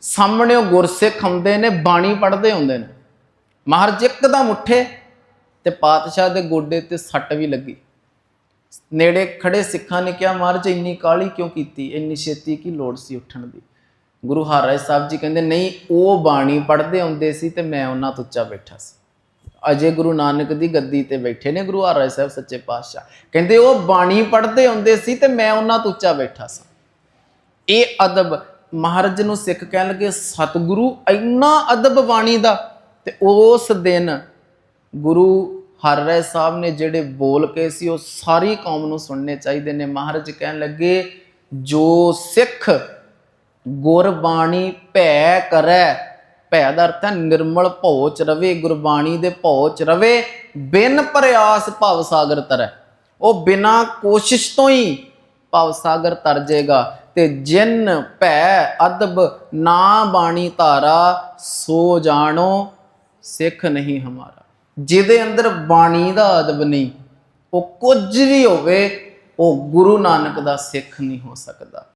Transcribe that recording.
ਸਾਹਮਣੇ ਉਹ ਗੁਰਸਿੱਖ ਹੁੰਦੇ ਨੇ, ਬਾਣੀ ਪੜ੍ਹਦੇ ਹੁੰਦੇ ਨੇ। ਮਹਾਰਾਜ ਇੱਕਦਮ ਉੱਠੇ ਤੇ ਪਾਤਸ਼ਾਹ ਦੇ ਗੋਡੇ ਤੇ ਸੱਟ ਵੀ ਲੱਗੀ। ਨੇੜੇ ਖੜੇ ਸਿੱਖਾਂ ਨੇ ਕਿਹਾ, ਮਹਾਰਾਜ, ਇੰਨੀ ਕਾਲੀ ਕਿਉਂ ਕੀਤੀ? ਇੰਨੀ ਛੇਤੀ ਕੀ ਲੋੜ ਸੀ ਉੱਠਣ ਦੀ? ਗੁਰੂ ਹਰਿਰਾਏ ਸਾਹਿਬ ਜੀ ਕਹਿੰਦੇ, ਨਹੀਂ, ਉਹ ਬਾਣੀ ਪੜ੍ਹਦੇ ਹੁੰਦੇ ਸੀ ਤੇ ਮੈਂ ਉਹਨਾਂ ਤੋਂ ਉੱਚਾ ਬੈਠਾ ਸੀ। ਅਜੇ ਗੁਰੂ ਨਾਨਕ ਦੀ ਗੱਦੀ ਤੇ ਬੈਠੇ ਨੇ ਗੁਰੂ ਹਰਿਰਾਏ ਸਾਹਿਬ ਸੱਚੇ ਪਾਤਸ਼ਾਹ। ਕਹਿੰਦੇ, ਉਹ ਬਾਣੀ ਪੜ੍ਹਦੇ ਹੁੰਦੇ ਸੀ ਤੇ ਮੈਂ ਉਹਨਾਂ ਤੋਂ ਉੱਚਾ ਬੈਠਾ ਸਾਂ। ਇਹ ਅਦਬ ਮਹਾਰਾਜ ਨੂੰ ਸਿੱਖ ਕਹਿਣ ਲੱਗੇ, ਸਤਿਗੁਰੂ, ਇੰਨਾ ਅਦਬ ਬਾਣੀ ਦਾ। ਤੇ ਉਸ ਦਿਨ ਗੁਰੂ ਹਰਿਰਾਏ ਸਾਹਿਬ ਨੇ ਜਿਹੜੇ ਬੋਲ ਕੇ ਸੀ, ਉਹ ਸਾਰੀ ਕੌਮ ਨੂੰ ਸੁਣਨੇ ਚਾਹੀਦੇ ਨੇ। ਮਹਾਰਾਜ ਕਹਿਣ ਲੱਗੇ, ਜੋ ਸਿੱਖ ਗੁਰਬਾਣੀ ਭੈ ਕਰੈ, ਭੈ ਦਾ ਅਰਥ ਹੈ ਨਿਰਮਲ ਭਉ ਚ ਰਵੇ, ਗੁਰਬਾਣੀ ਦੇ ਭਉ ਚ ਰਵੇ, ਬਿਨ ਪ੍ਰਯਾਸ ਭਵ ਸਾਗਰ ਤਰੈ। ਉਹ ਬਿਨਾ ਕੋਸ਼ਿਸ਼ ਤੋਂ ਹੀ ਭਵ ਸਾਗਰ ਤਰ ਜਾਏਗਾ ਤੇ ਜਿਨ ਭੈ ਅਦਬ ਨਾ ਬਾਣੀ ਧਾਰਾ, ਸੋ ਜਾਣੋ ਸਿੱਖ ਨਹੀਂ ਹਮਾਰਾ। ਜਿਹਦੇ ਅੰਦਰ ਬਾਣੀ ਦਾ ਅਦਬ ਨਹੀਂ, ਉਹ ਕੁਝ ਵੀ ਹੋਵੇ, ਉਹ ਗੁਰੂ ਨਾਨਕ ਦਾ ਸਿੱਖ ਨਹੀਂ ਹੋ ਸਕਦਾ।